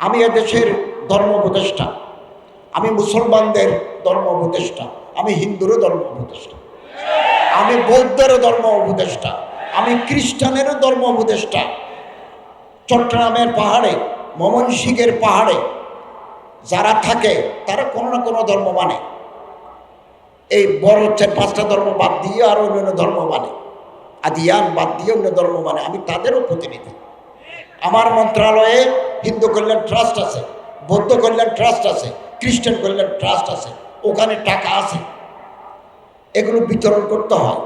আমি এদেশের ধর্ম উপদেষ্টা আমি মুসলমানদের ধর্ম উপদেষ্টা আমি হিন্দুরও ধর্ম উপদেষ্টা আমি বৌদ্ধেরও ধর্ম উপদেষ্টা আমি খ্রিস্টানেরও ধর্ম উপদেষ্টা চট্টগ্রামের পাহাড়ে, ময়মনসিংহের পাহাড়ে যারা থাকে, তারা কোনো না কোনো ধর্ম মানে। এই বড় হচ্ছে পাঁচটা ধর্ম বাদ দিয়ে আর অন্য ধর্ম মানে। আদিয়ান বাদ দিয়ে অন্য ধর্ম মানে। আমি তাদেরও প্রতিনিধি। আমার মন্ত্রণালয়ে হিন্দু কল্যাণ ট্রাস্ট আছে, বৌদ্ধ কল্যাণ ট্রাস্ট আছে, খ্রিস্টান কল্যাণ ট্রাস্ট আছে, ওখানে টাকা আছে। এগুলো বিতরণ করতে হয়।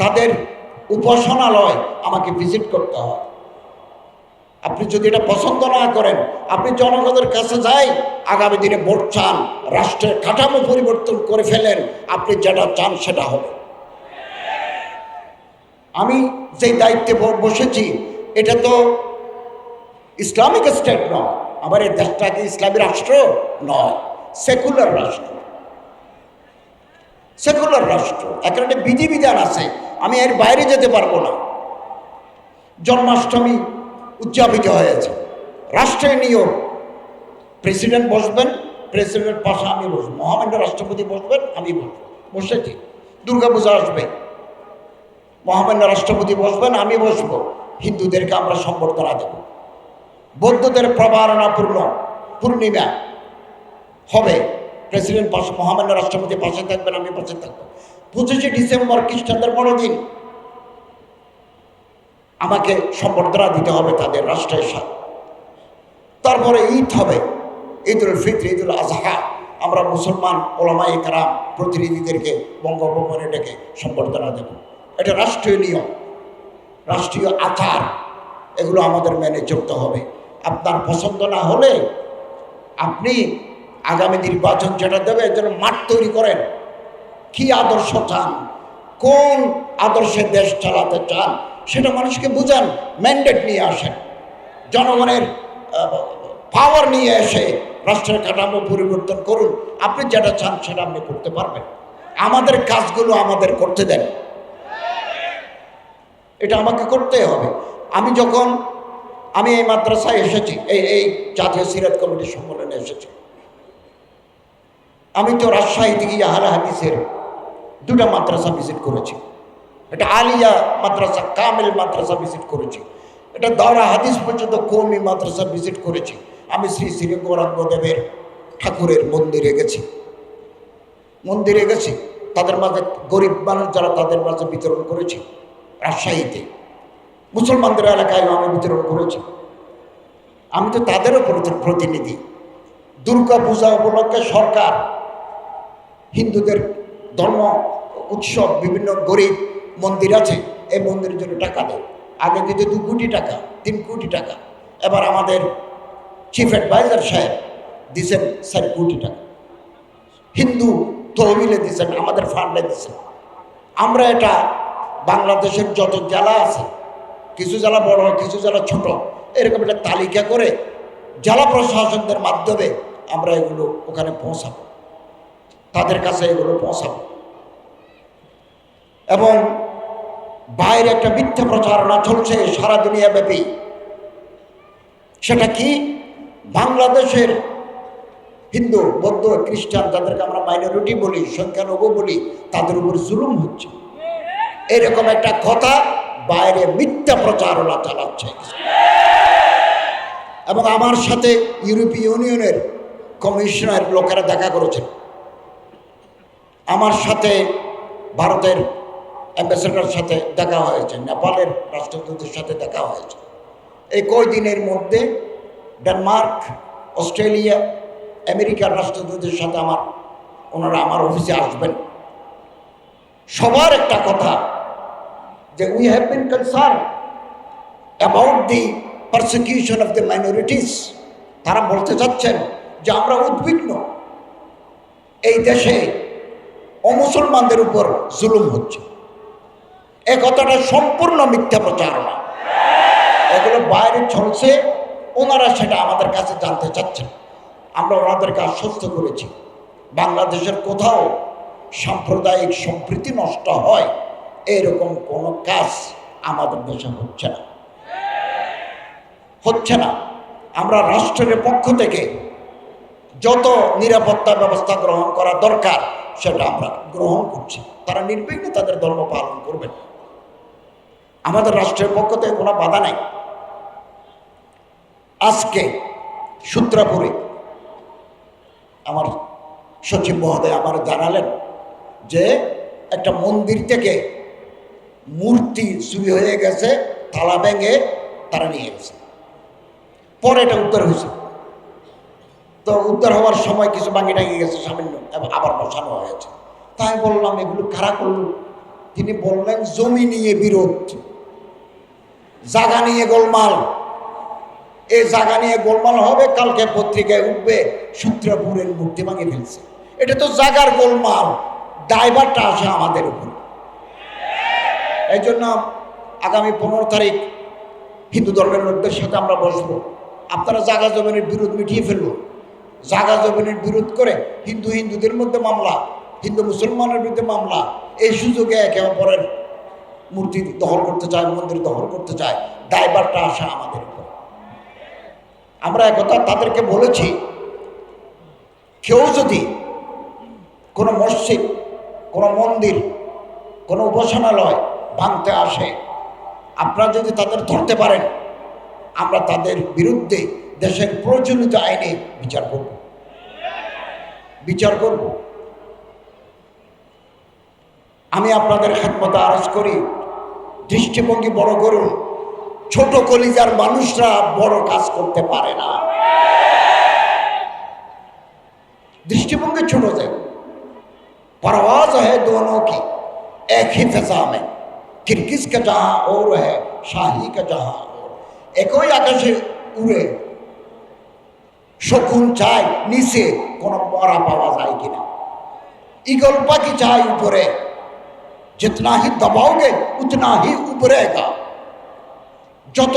তাদের উপাসনালয় আমাকে ভিজিট করতে হয়। আপনি যদি এটা পছন্দ না করেন, আপনি জনগণের কাছে যাই, আগামী দিনে ভোট চান, রাষ্ট্রের কাঠামো পরিবর্তন করে ফেলেন, আপনি যেটা চান সেটা হবে। আমি যেই দায়িত্বে বসেছি, এটা তো ইসলামিক স্টেট নয় আমার এই দেশটা কি ইসলামী রাষ্ট্র নয়, সেকুলার রাষ্ট্র। সেকুলার রাষ্ট্র, এখানে একটা বিধিবিধান আছে, আমি এর বাইরে যেতে পারব না। জন্মাষ্টমী উদযাপিত হয়েছে, রাষ্ট্রের নিয়ম। প্রেসিডেন্ট বসবেন, প্রেসিডেন্ট পাশে আমি বসবো, মহামান্য রাষ্ট্রপতি বসবেন, আমি বসবো বসেছি দুর্গাপূজা আসবে, মহামান্য রাষ্ট্রপতি বসবেন, আমি বসবো, হিন্দুদেরকে আমরা সম্বর্ধনা দেব। বৌদ্ধদের প্রবারণাপূর্ণ পূর্ণিমা হবে। প্রেসিডেন্ট পাশে, মহামান্য রাষ্ট্রপতি পাশে থাকবেন, আমি পাশে থাকব। পঁচিশে ডিসেম্বর খ্রিস্টানদের বড়দিন। আমাকে সম্বর্ধনা দিতে হবে তাদের রাষ্ট্রের সাথে। তারপরে ঈদ হবে ঈদ উল ফিত্র ঈদ উল আজহা। আমরা মুসলমান ওলামাই কারাম, প্রতিনিধিদেরকে বঙ্গভবনে ডেকে সম্বর্ধনা দেব। এটা রাষ্ট্রীয় নিয়ম, রাষ্ট্রীয় আচার, এগুলো আমাদের মেনে চলতে হবে। আপনার পছন্দ না হলে আপনি আগামী নির্বাচন যেটা দেবে, এর জন্য মাঠ তৈরি করেন। কি আদর্শ চান? কোন আদর্শে দেশ চালাতে চান? সেটা মানুষকে বুঝান ম্যান্ডেট নিয়ে আসেন। জনগণের পাওয়ার নিয়ে এসে রাষ্ট্রের কাঠামো পরিবর্তন করুন। আপনি যেটা চান সেটা আপনি করতে পারবেন। আমাদের কাজগুলো আমাদের করতে দেন। এটা আমাকে করতে হবে। আমি যখন আমি এই মাদ্রাসায় এসেছি, এই এই জাতীয় সিরাত কমিটির সম্মেলনে এসেছি। আমি তো রাজশাহী থেকে আহলে হাদিসের দুটা মাদ্রাসা ভিজিট করেছি। এটা আলিয়া মাদ্রাসা, কামেল মাদ্রাসা ভিজিট করেছি। এটা দাওরা হাদিস পর্যন্ত কৌমি মাদ্রাসা ভিজিট করেছি। আমি শ্রী শ্রী গৌরাঙ্গদেবের ঠাকুরের মন্দিরে গেছি। মন্দিরে গেছি, তাদের মাঝে গরিব মানুষ যারা তাদের মাঝে বিতরণ করেছি, রাজশাহীতে। মুসলমানদের এলাকায় আমি বিতরণ করেছি। আমি তো তাদেরও প্রতি- প্রতিনিধি। দুর্গা পূজা উপলক্ষে সরকার, হিন্দুদের ধর্ম উৎসব, বিভিন্ন গরিব মন্দির আছে, এই মন্দিরের জন্য টাকা দেয়। আগে দিতে দু কোটি টাকা, তিন কোটি টাকা। এবার আমাদের চিফ অ্যাডভাইজার সাহেব দিছেন চার কোটি টাকা। হিন্দু তহবিলে দিছেন, আমাদের ফান্ডে দিছেন। আমরা এটা বাংলাদেশের যত জেলা আছে কিছু জেলা বড়, কিছু জেলা ছোট। এরকম একটা তালিকা করে জেলা প্রশাসনদের মাধ্যমে আমরা এগুলো ওখানে পৌঁছাবো। তাদের কাছে এগুলো পৌঁছাবো। এবং বাইরে একটা মিথ্যা প্রচারণা চলছে সারা দুনিয়া ব্যাপী। সেটা কি? বাংলাদেশের হিন্দু, বৌদ্ধ, খ্রিস্টান, যাদেরকে আমরা মাইনরিটি বলি, সংখ্যালঘু বলি, তাদের উপর জুলুম হচ্ছে। এরকম একটা কথা বাইরে মিথ্যা প্রচারণা চালাচ্ছে এবং আমার সাথে ইউরোপীয় ইউনিয়নের কমিশনার লোকেরা দেখা করেছেন। আমার সাথে ভারতের অ্যাম্বাসেডার সাথে দেখা হয়েছে, নেপালের রাষ্ট্রদূতের সাথে দেখা হয়েছে। এই কয়দিনের মধ্যে ডেনমার্ক, অস্ট্রেলিয়া, আমেরিকার রাষ্ট্রদূতের সাথে আমার, ওনারা আমার অফিসে আসবেন। সবার একটা কথা যে we have been concern about the persecution of the minorities তারা বলতে চাচ্ছেন যে আমরা উদ্বিগ্ন। এই দেশে অমুসলমানদের উপর জুলুম হচ্ছে। এ কথাটা সম্পূর্ণ মিথ্যা প্রচারণা এগুলো বাইরে চলছে, ওনারা সেটা আমাদের কাছে জানতে চাচ্ছেন। আমরা ওনাদেরকে আশ্বস্ত করেছি। বাংলাদেশের কোথাও সাম্প্রদায়িক সম্প্রীতি নষ্ট হয়। এরকম কোনো কাজ আমাদের দেশে হচ্ছে না। হচ্ছে না। আমরা রাষ্ট্রের পক্ষ থেকে যত নিরাপত্তা ব্যবস্থা গ্রহণ করা দরকার, সেটা আমরা গ্রহণ করছি। তারা নির্বিঘ্নে তাদের ধর্ম পালন করবেন আমাদের রাষ্ট্রের পক্ষ থেকে কোনো বাধা নেই। আজকে সূত্রাপুরে আমার সচিব মহোদয় আমার জানালেন যে একটা মন্দির থেকে মূর্তি চুরি হয়ে গেছে, তালা ভেঙে তারা নিয়ে গেছে। পরে এটা উদ্ধার হয়েছে। তো উদ্ধার হওয়ার সময় কিছু ভাঙি টাঙি গেছে, সামান্য এবং আবার বসানো হয়েছে। তাই বললাম, এগুলো কারা করল? তিনি বললেন, জমি নিয়ে বিরোধ। জাগা নিয়ে গোলমাল। এই জাগা নিয়ে গোলমাল হবে, কালকে পত্রিকায় উঠবে, সূত্রপুরের মূর্তি ভাঙে ফেলছে। এটা তো জাগার গোলমাল ড্রাইভারটা আসে আমাদের উপর। এই জন্য আগামী পনেরো তারিখ হিন্দু ধর্মের লোকদের সাথে আমরা বসবো। আপনারা জাগা জমিনের বিরোধ মিটিয়ে ফেলব জাগা জমিনের বিরোধ করে হিন্দু হিন্দুদের মধ্যে মামলা, হিন্দু মুসলমানের বিরুদ্ধে মামলা, এই সুযোগে একে অপরের মূর্তি দখল করতে চায়, মন্দির দখল করতে চায় দায়বারটা আসা আমাদের উপর। আমরা একথা তাদেরকে বলেছি, কেউ যদি কোনো মসজিদ, কোনো মন্দির, কোনো উপাসনালয় ভাঙতে আসে আপনারা যদি তাদের ধরতে পারেন আমরা তাদের বিরুদ্ধে দেশের প্রচলিত আইনে বিচার করব বিচার করব আমি আপনাদের খেদমতে আরজ করি দৃষ্টিভঙ্গি বড় করুন ছোট কলিজার মানুষরা বড় কাজ করতে পারে না दृष्टिभंगी छोड़ो से परवाज है दोनों की एक ही फिजा में किरकिस का जहां और है শাহী का जहां और একই আকাশে উড়ে শকুন চাই নিচে কোনো মরা পাওয়া যায় কিনা ইগল পাখি চাই উপরে जितना ही दबाओगे उतना ही उभरेगा যত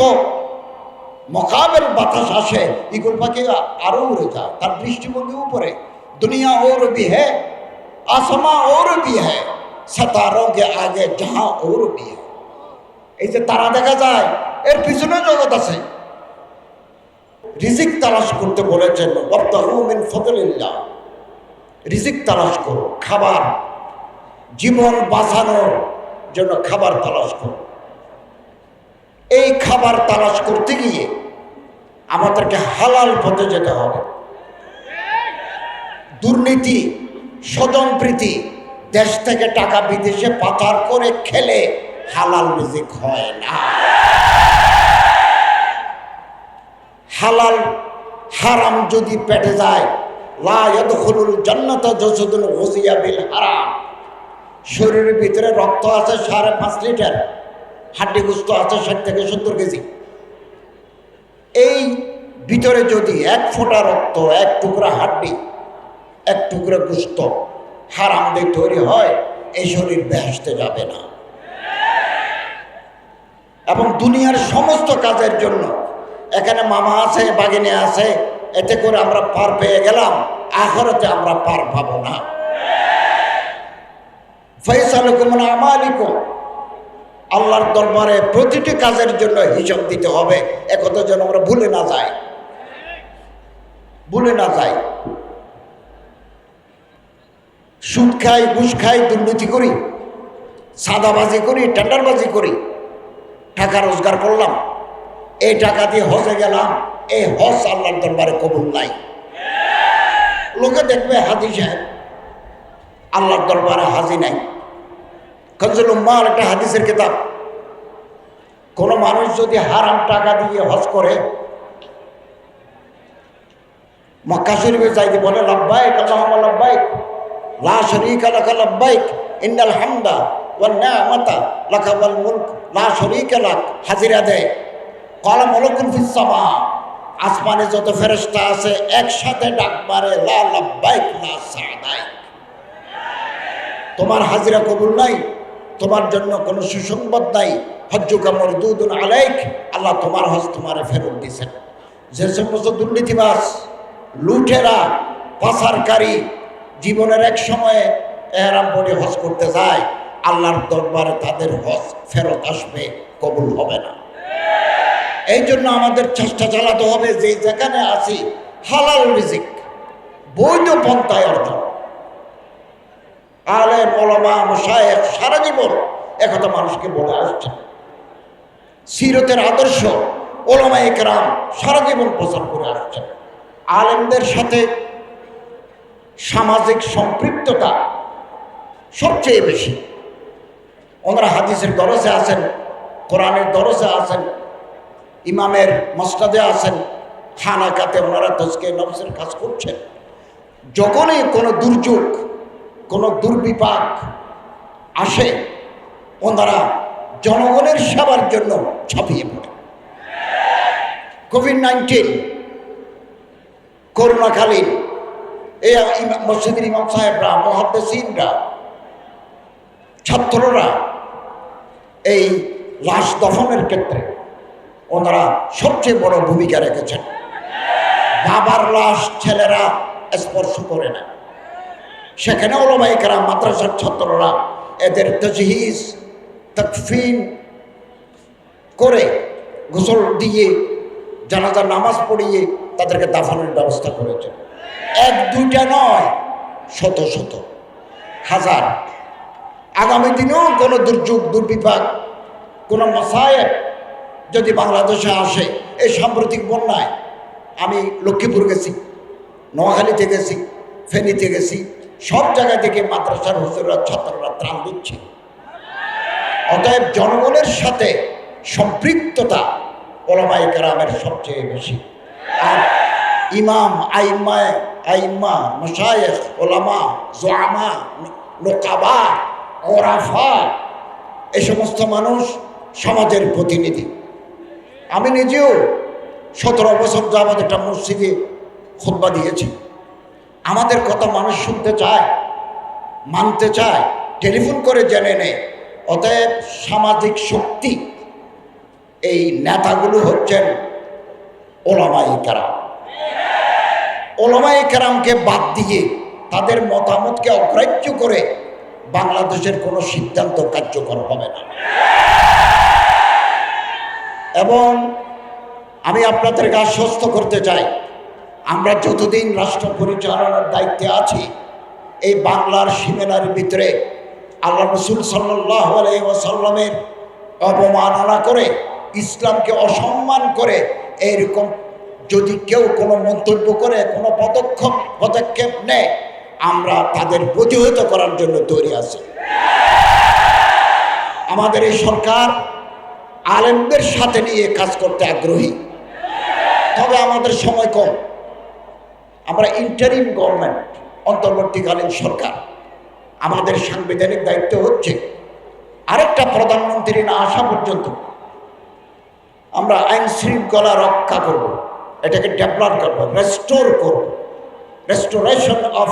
মোকাবেল বাতাস আসে ইগল পাখি আরো উড়ে যায় তার দৃষ্টিভঙ্গি উপরে दुनिया और भी है आसमां और भी है সেতারও কে আগে যাহা ওর বিয়ে। এই যে তারা দেখা যায়, এর পিছনে জগৎ আছে। রিজিক তালাশ করতে বলেছেন মিন ফদলিল্লাহ। রিজিক তালাশ করো, খাবার, জীবন বাঁচানোর জন্য খাবার তালাশ করো। এই খাবার তালাশ করতে গিয়ে আমাদেরকে হালাল পথে যেতে হবে। দুর্নীতি, স্বজনপ্রীতি দেশ থেকে টাকা বিদেশে পাচার করে খেলে হালাল রিজিক হয় না। হালাল হারাম যদি পেটে যায় হারাম। শরীরের ভিতরে রক্ত আছে সাড়ে পাঁচ লিটার, হাড্ডি গুস্ত আছে ষাট থেকে সত্তর কেজি। এই ভিতরে যদি এক ফোঁটা রক্ত, এক টুকরা হাড্ডি, এক টুকরা গুস্ত হারাম দিয়ে তৈরি হয়, এই শরীর বেহেসতে যাবে না। এবং দুনিয়ার সমস্ত কাজের জন্য, এখানে মামা আছে, বাগিনী আছে, এতে করে আমরা পার পেয়ে গেলাম, আখরতে আমরা পার পাবো না। আল্লাহর দরবারে প্রতিটি কাজের জন্য হিসাব দিতে হবে, একথা যেন আমরা ভুলে না যাই। ভুলে না যাই। সুদ খাই, ঘুষ খাই, দুর্নীতি করি, সাদাবাজি করি, টেন্ডারবাজি করি, টাকা রোজগার করলাম, এই টাকা দিয়ে হজে গেলাম, এই হজ আল্লাহর দরবারে কবুল নাই। লোকে দেখবে হাজি সাহেব, আল্লাহর দরবারে হাজি নাই। কনজুল উম্মার একটা হাদিসের কিতাব, কোনো মানুষ যদি হারাম টাকা দিয়ে হজ করে, মক্কা শরীফে যাইতে বলে, লব্বাইক, আল্লাহুম্মা লব্বাইক। লা হামদা লা হাজিরা আসমানে যত ফেরেশতা আছে একসাথে ডাক মারে, লা লব্বাইক, লা সাদাইক। তোমার হাজিরা কবুল নাই, তোমার জন্য কোনো সুসংবাদ নাই। হজ্জুকা মরদুদুন আলাইক, আল্লাহ তোমার হজ তোমারে ফেরত দিয়েছেন যে সমস্ত দুর্নীতিবাস লুঠেরা পাচারকারী জীবনের এক সময়ে এহরাম পড়ে হজ করতে যায়, আল্লাহর দরবারে তাদের হজ ফেরত আসবে, কবুল হবে না। এই জন্য আমাদের চেষ্টা চালাতে হবে যে যেখানে আছি, হালাল রিজিক, বৈধ পন্থায় অর্জন। আলেম ওলামা মশায়েখ সারা জীবন একথা মানুষকে বলে আসছে সিরতের আদর্শ ওলামা একরাম সারা জীবন প্রচার করে আসছে আলেমদের সাথে সামাজিক সম্পৃক্ততা সবচেয়ে বেশি। ওনারা হাদিসের দরজে আছেন, কোরআনের দরজে আছেন, ইমামের মসনাদে আছেন খানাকাতে ওনারা তসকে নবসের কাজ করছেন। যখনই কোনো দুর্যোগ, কোনো দুর্বিপাক আসে, ওনারা জনগণের সেবার জন্য ছাপিয়ে পড়ে। কোভিড নাইন্টিন করোনাকালীন এই মসজিদের ইমাম সাহেবরা, মহাদ্দেসিনরা, ছাত্ররা এই লাশ দফনের ক্ষেত্রে ওনারা সবচেয়ে বড় ভূমিকা রেখেছেন। বাবার লাশ ছেলেরা স্পর্শ করে না। সেখানে ওলমাইকারা মাদ্রাসার ছাত্ররা এদের তজহিজ, তকফিন করে গোসল দিয়ে, জানাজার নামাজ পড়িয়ে তাদেরকে দাফনের ব্যবস্থা করেছে। এক, দুইটা নয়, শত শত, হাজার। আগামী দিনেও কোনো দুর্যোগ, দুর্বিপাক, কোনো মশায়ের যদি বাংলাদেশে আসে, এই সাম্প্রতিক বন্যায় আমি লক্ষ্মীপুর গেছি নোয়াখালীতে গেছি ফেনীতে গেছি, সব জায়গা থেকে মাদ্রাসার হুজুররা, ছাত্ররা ত্রাণ দিচ্ছে। অতএব জনগণের সাথে সম্পৃক্ততা ওলামাই কেরামের সবচেয়ে বেশি। আর ইমাম আইমায় আইম্মা মশায়েখ ওলামা জোয়ামা নোকাবা ওরাফা এই সমস্ত মানুষ সমাজের প্রতিনিধি। আমি নিজেও সতেরো বছর যাবৎ একটা মসজিদে খুতবা দিয়েছি। আমাদের কথা মানুষ শুনতে চায়, মানতে চায়, টেলিফোন করে জেনে নেয়। অতএব সামাজিক শক্তি, এই নেতাগুলো হচ্ছেন ওলামাই কারাম ওলামাই কারামকে বাদ দিয়ে তাদের মতামতকে অগ্রাহ্য করে বাংলাদেশের কোনো সিদ্ধান্ত কার্যকর হবে না। এবং আমি আপনাদেরকে আশ্বস্ত করতে চাই। আমরা যতদিন রাষ্ট্র পরিচালনার দায়িত্বে আছি, এই বাংলার সীমানার ভিতরে আল্লাহ রসুল সাল্লাহ ওসাল্লামের অবমাননা করে ইসলামকে অসম্মান করে এইরকম যদি কেউ কোনো মন্তব্য করে, কোনো পদক্ষেপ পদক্ষেপ নেয়, আমরা তাদের প্রতিহত করার জন্য তৈরি আছি। আমাদের এই সরকার আলেমদের সাথে নিয়ে কাজ করতে আগ্রহী। তবে আমাদের সময় কম। আমরা ইন্টারিম গভর্নমেন্ট অন্তর্বর্তীকালীন সরকার। আমাদের সাংবিধানিক দায়িত্ব হচ্ছে আরেকটা প্রধানমন্ত্রী না আসা পর্যন্ত আমরা আইন শৃঙ্খলা রক্ষা করব, এটাকে ডেভেলপ করব রেস্টোর করব। Restoration of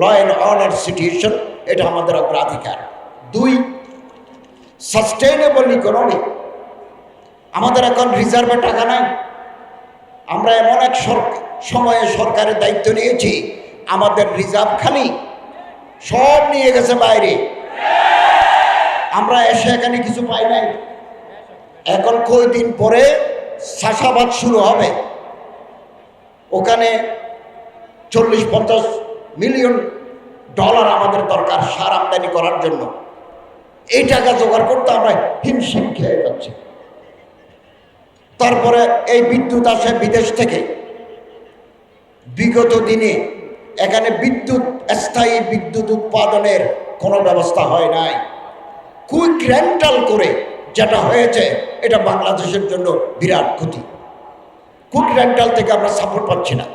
law and order situation এটা আমাদের অগ্রাধিকার। দুই সাস্টেইনেবল ইকোনমি আমাদের এখন রিজার্ভে টাকা নাই। আমরা এমন এক সময়ে সরকারের দায়িত্ব নিয়েছি, আমাদের রিজার্ভ খালি। সব নিয়ে গেছে বাইরে। আমরা এসে এখানে কিছু পাই নাই। এখন কয়দিন পরে চাষাবাদ শুরু হবে? ওখানে চল্লিশ পঞ্চাশ মিলিয়ন ডলার আমাদের দরকার সার আমদানি করার জন্য। এই টাকা জোগাড় করতে আমরা হিমশিম খেয়ে যাচ্ছি। তারপরে এই বিদ্যুৎ আসে বিদেশ থেকে। বিগত দিনে এখানে বিদ্যুৎ, স্থায়ী বিদ্যুৎ উৎপাদনের কোনো ব্যবস্থা হয় নাই। কুইক রেন্টাল করে যেটা হয়েছে, এটা বাংলাদেশের জন্য বিরাট ক্ষতি। কুইক রেন্টাল থেকে আমরা সাপোর্ট পাচ্ছি না।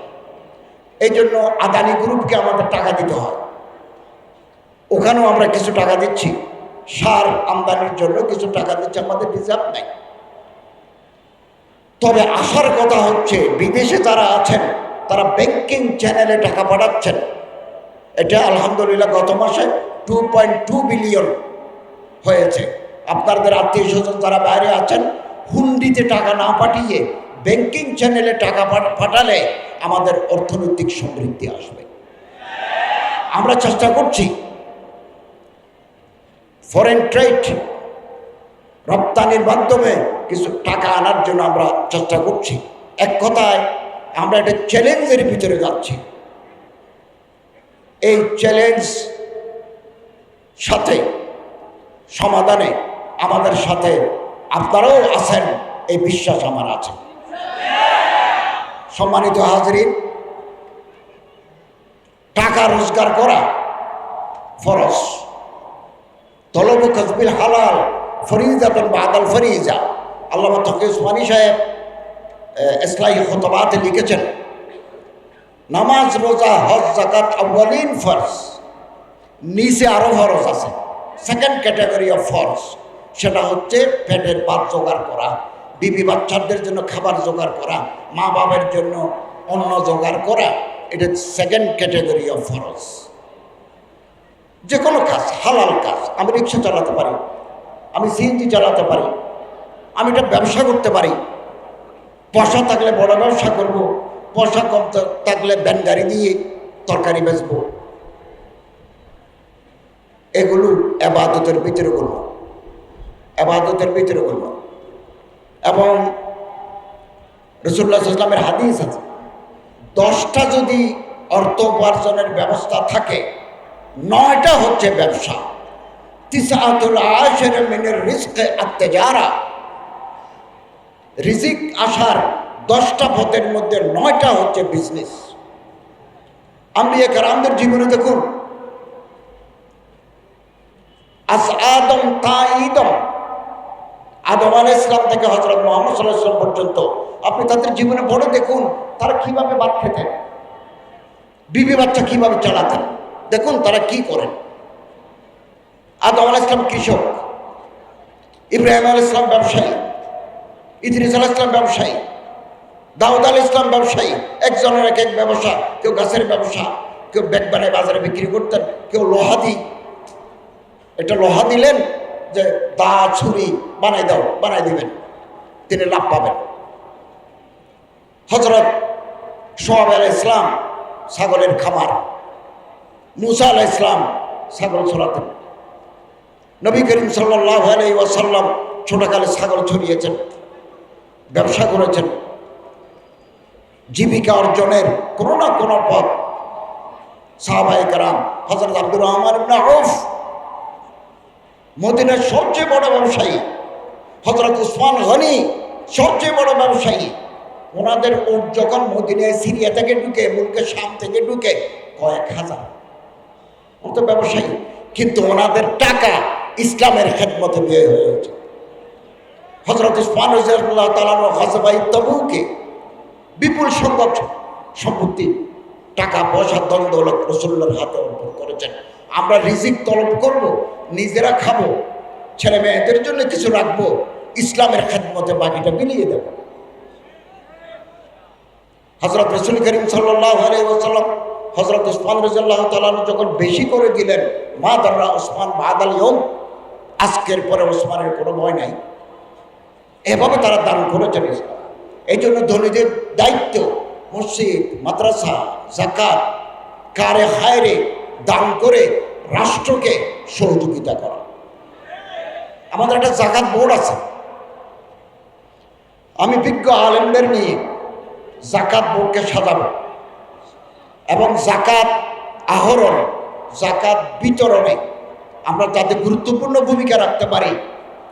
এই জন্য আদানি গ্রুপকে আমাদের টাকা দিতে হয়। ওখানেও আমরা কিছু টাকা দিচ্ছি। সার আমদানির জন্য কিছু টাকা দিচ্ছি, আমাদের রিজার্ভ নাই। তবে আসার কথা হচ্ছে, বিদেশে যারা আছেন, তারা ব্যাংকিং চ্যানেলে টাকা পাঠাচ্ছেন। এটা আলহামদুলিল্লাহ গত মাসে টু পয়েন্ট টু বিলিয়ন হয়েছে। আপনাদের আত্মীয় স্বজন যারা বাইরে আছেন, হুন্ডিতে টাকা না পাঠিয়ে ব্যাংকিং চ্যানেলে টাকা পাঠালে আমাদের অর্থনৈতিক সমৃদ্ধি আসবে। আমরা চেষ্টা করছি ফরেন ট্রেড রপ্তানির মাধ্যমে কিছু টাকা আনার জন্য আমরা চেষ্টা করছি। এক কথায়, আমরা একটা চ্যালেঞ্জের ভিতরে যাচ্ছি। এই চ্যালেঞ্জ সাথে সমাধানে আমাদের সাথে আপনারাও আছেন, এই বিশ্বাস আমার আছে। সম্মানিত হাজরিন, টাকা রোজগার করা ফরজ। তলব কসবিল হালাল ফরিজাতন বাদাল ফরিজা। আল্লাহ তকি উসমানী সাহেব ইসলাহী খতবাতে লিখেছেন, নামাজ, রোজা, হজ জাকাত আউ্বালিন ফরজ। নিচে আরও ফরজ আছে। সেকেন্ড ক্যাটাগরি অফ ফরজ। সেটা হচ্ছে পেটের পাত জোগাড় করা, বিবি বাচ্চাদের জন্য খাবার জোগাড় করা, মা বাবার জন্য অন্ন জোগাড় করা, এটা সেকেন্ড ক্যাটাগরি অফ ফরজ যে কোনো কাজ, হালাল কাজ, আমি রিক্সা চালাতে পারি, আমি সিএনজি চালাতে পারি, আমি এটা ব্যবসা করতে পারি। পয়সা থাকলে বড় ব্যবসা করব, পয়সা কম থাকলে ব্যান গাড়ি দিয়ে তরকারি বেচবো। এগুলো আবাদতের ভিতরে করব আবাদতের ভিতরে করব এবং রসুল্লাহ হাদিস আছে, দশটা যদি অর্থ উপার্জনের ব্যবস্থা থাকে, নয়টা হচ্ছে ব্যবসা। তিসাতুল আশের মিনের রিস্ক আত্মেজারা রিজিক আসার দশটা পথের মধ্যে নয়টা হচ্ছে বিজনেস আমি কারামদের জীবনে দেখুন আস আদম তা আদম আল ইসলাম থেকে হজরত মোহাম্মদ ইসলাম পর্যন্ত, আপনি তাদের জীবনে পড়ে দেখুন, তারা কীভাবে ভাত খেতেন? বিবি বাচ্চা কীভাবে চালাতেন? দেখুন তারা কি করেন। আদম আল ইসলাম কৃষক, ইব্রাহিম আল ইসলাম ব্যবসায়ী, ইদ্রিস আল ইসলাম ব্যবসায়ী, দাউদ আল ইসলাম ব্যবসায়ী, একজনের এক এক ব্যবসা, কেউ গাছের ব্যবসা, কেউ ব্যাগ বানায় বাজারে বিক্রি করতেন, কেউ লোহা দিই এটা লোহা দিলেন যে দা ছুরি বানাই দাও, বানাই দিবেন। তিনি লাভ পাবেন। হজরত সোহাব আল ইসলাম ছাগলের খামার। মুসা আল ইসলাম ছাগল ছড়াতেন। নবী করিম সাল্লাহ আলাই ওয়াসাল্লাম ছোটকালে ছাগল ছড়িয়েছেন ব্যবসা করেছেন। জীবিকা অর্জনের কোনো না কোনো পথ সাহাবাই রাম হজরত আব্দুর রহমান মদিনার সবচেয়ে বড় ব্যবসায়ী হজরত উসমান গনি, সবচেয়ে বড় ব্যবসায়ী। ওনাদের ওট যখন মদিনায় সিরিয়া থেকে ঢুকে, মুলকে শাম থেকে ঢুকে, কয়েক হাজার। ও তো ব্যবসায়ী, কিন্তু ওনাদের টাকা ইসলামের খেদমতে ব্যয় হয়েছে হজরত উসমান রাজিয়াল্লাহু তাআলা হজবাই তবুকে বিপুল সংখ্যক সম্পত্তি টাকা পয়সা দ্বন্দ্ব রসুল্লার হাতে অর্পণ করেছেন। আমরা রিজিক তলব করব, নিজেরা খাব, ছেলে মেয়েদের জন্য কিছু রাখব, ইসলামের খেদমতে বাকিটা বিলিয়ে দেব। হজরত রসুল করিম আলাইসাল্লাম হজরত উসমান রাজিয়াল্লাহ তালান যখন বেশি করে দিলেন, মা দাররা ওসমান বাদাল ইয়ম আজকের পরে ওসমানের কোনো ভয় নাই। এভাবে তারা দান করেছেন ইসলাম এই জন্য ধনীদের দায়িত্ব, মসজিদ, মাদ্রাসা জাকাত কারে হায়রে দান করে রাষ্ট্রকে সহযোগিতা করা। আমাদের একটা জাকাত বোর্ড আছে। আমি বিজ্ঞ আলেমদের নিয়ে জাকাত বোর্ডকে সাজাবো এবং জাকাত আহরণ, জাকাত বিতরণে আমরা যাতে গুরুত্বপূর্ণ ভূমিকা রাখতে পারি।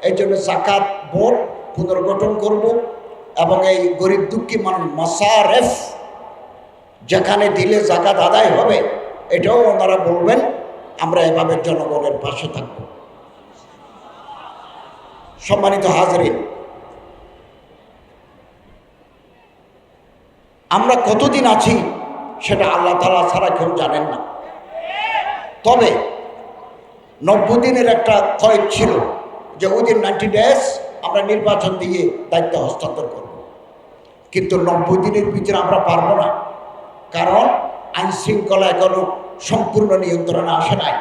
এই জন্য জাকাত বোর্ড পুনর্গঠন করব এবং এই গরিব দুঃখী মানুষ মাসারেফ যেখানে দিলে জাকাত আদায় হবে এটাও ওনারা বলবেন, আমরা এভাবে জনগণের পাশে থাকব। সম্মানিত হাজরিন, আমরা কতদিন আছি সেটা আল্লাহ তালা ছাড়া কেউ জানেন না। তবে নব্বই দিনের একটা কয়েক ছিল যে উইদিন নাইনটি ডেজ আমরা নির্বাচন দিয়ে দায়িত্ব হস্তান্তর করব। কিন্তু নব্বই দিনের ভিতরে আমরা পারব না। কারণ আইন শৃঙ্খলা এখনও সম্পূর্ণ নিয়ন্ত্রণে আসে নাই।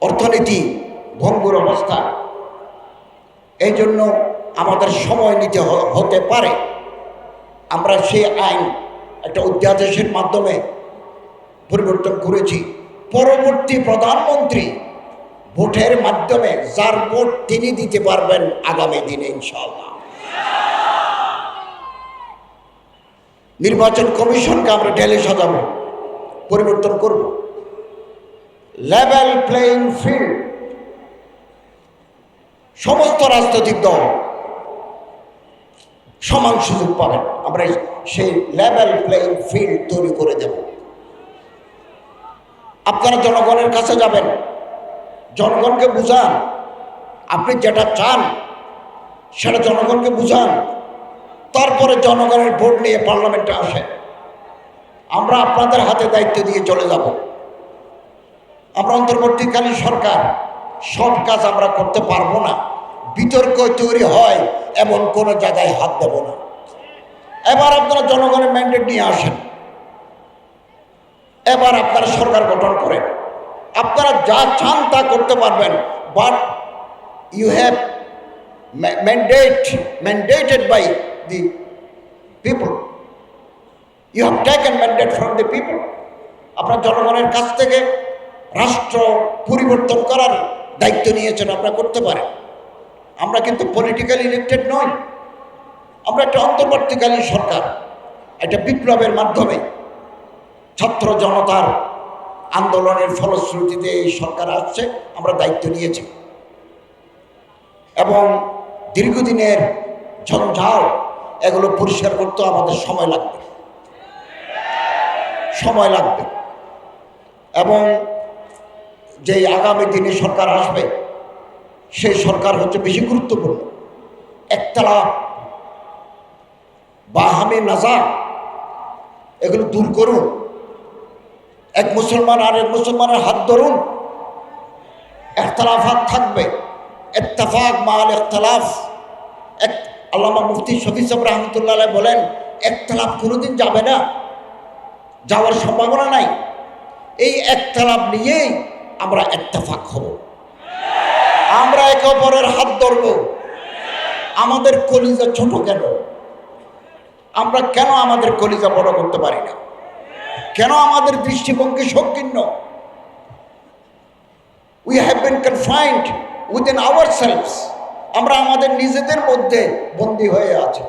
অর্থনীতি ভঙ্গুর অবস্থা। এই জন্য আমাদের সময় নিতে হতে পারে। আমরা সেই আইন একটা অধ্যাদেশের মাধ্যমে পরিবর্তন করেছি। পরবর্তী প্রধানমন্ত্রী ভোটের মাধ্যমে যার ভোট তিনি দিতে পারবেন আগামী দিনে, ইনশাআল্লাহ। নির্বাচন কমিশনকে আমরা ঢেলে সাজাবো, পরিবর্তন করব। লেভেল প্লেইং ফিল্ড সমস্ত রাজনৈতিক দল সমান সুযোগ পাবেন। আমরা সেই লেভেল প্লেইং ফিল্ড তৈরি করে দেব। আপনারা জনগণের কাছে যাবেন। জনগণকে বুঝান। আপনি যেটা চান, সেটা জনগণকে বুঝান। তারপরে জনগণের ভোট নিয়ে পার্লামেন্টে আসেন আমরা আপনাদের হাতে দায়িত্ব দিয়ে চলে যাব। আমরা অন্তর্বর্তীকালীন সরকার, সব কাজ আমরা করতে পারব না। বিতর্ক তৈরি হয়, এমন কোনো জায়গায় হাত দেব না। এবার আপনারা জনগণের ম্যান্ডেট নিয়ে আসেন। এবার আপনারা সরকার গঠন করেন। আপনারা যা চান তা করতে পারবেন but you have mandate mandated by the people you have taken mandate from the people আপনার জনগণের কাছ থেকে রাষ্ট্র পরিবর্তন করার দায়িত্ব নিয়েছেন, আপনারা করতে পারেন। আমরা কিন্তু পলিটিক্যাল ইলেক্টেড নই। আমরা একটা অন্তর্বর্তীকালীন সরকার। একটা বিপ্লবের মাধ্যমে ছাত্র জনতার আন্দোলনের ফলশ্রুতিতে এই সরকার আসছে, আমরা দায়িত্ব নিয়েছি। এবং দীর্ঘদিনের ঝঞ্ঝাল এগুলো পরিষ্কার করতে আমাদের সময় লাগবে। সময় লাগবে। এবং যে আগামী দিনে সরকার আসবে, সেই সরকার হচ্ছে বেশি গুরুত্বপূর্ণ। একতলা বা হামি নাজা, এগুলো দূর করুন। এক মুসলমান আর এক মুসলমানের হাত ধরুন। একতলাফাত থাকবে। এত্তাফাক মাল একতলাফ এক আল্লামা মুফতি শফিজ সাহেব রহমতুল্লাহ বলেন একতলাফ কোনোদিন যাবে না। যাওয়ার সম্ভাবনা নাই। এই একতলাফ নিয়েই আমরা এত্তেফাক হব। আমরা একে অপরের হাত ধরব। আমাদের কলিজা ছোট কেন? আমরা কেন আমাদের কলিজা বড় করতে পারি না? কেন আমাদের দৃষ্টিভঙ্গি সংকীর্ণ? We have been confined within our selves আমরা আমাদের নিজেদের মধ্যে বন্দী হয়ে আছি।